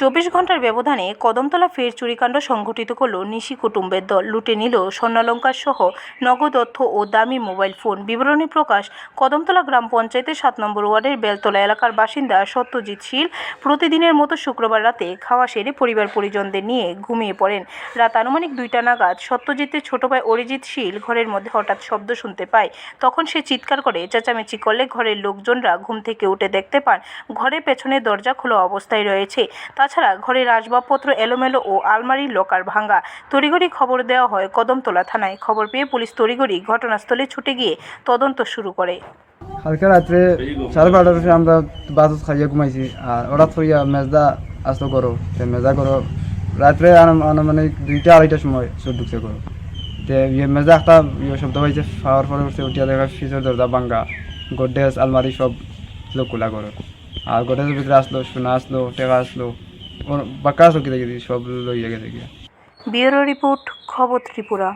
চব্বিশ ঘণ্টার ব্যবধানে কদমতলা ফের চুরিকাণ্ড সংঘটিত করল নিশি কুটুম্বের দল। লুটে নিল স্বর্ণালঙ্কার সহ নগদ অর্থ ও দামি মোবাইল ফোন। বিবরণী প্রকাশ, কদমতলা গ্রাম পঞ্চায়েতের সাত নম্বর ওয়ার্ডের বেলতলা এলাকার বাসিন্দা সত্যজিৎ শীল প্রতিদিনের মতো শুক্রবার রাতে খাওয়া সেরে পরিবার পরিজনদের নিয়ে ঘুমিয়ে পড়েন। রাত আনুমানিক দুইটা নাগাদ সত্যজিতের ছোট ভাই অরিজিৎ শীল ঘরের মধ্যে হঠাৎ শব্দ শুনতে পায়। তখন সে চিৎকার করে, চেঁচামেচি করলে ঘরের লোকজনরা ঘুম থেকে উঠে দেখতে পান, ঘরের পেছনে দরজা খোলা অবস্থায় রয়েছে। তাছাড়া ঘরের আসবাবপত্র এলোমেলো ও আলমারির লকার ভাঙা। তড়িঘড়ি খবর দেওয়া হয় কদমতলা থানায়। খবর পেয়ে পুলিশ তড়িঘড়ি ঘটনাস্থলে ছুটে গিয়ে তদন্ত শুরু করে। কালকে রাত্রে সাড়ে বারোটার সময় আমরা বাসত খাইয়া ঘুমাইছি আর ওরা থইয়া মেজদা আসতো করো মেজা করো রাত্রে আনুমানিক দুইটা আড়াইটার সময় চোর ঢুকছে করো তে ইয়ে মেজা একটা ইয়ে শব্দ পাইছে পাওয়ার পরে উঠছে, উঠিয়া দেখা ফিসের দরজা ভাঙ্গা গোড্রেজ, আলমারি সব লোক খোলা করো আর গোড্রেজের ভিতরে আসলো, সোনা আসলো, টেকা আসলো। আসলো কিনে কিনে সব লইয়া গেছে গিয়া ব্যুরো রিপোর্ট খবর ত্রিপুরা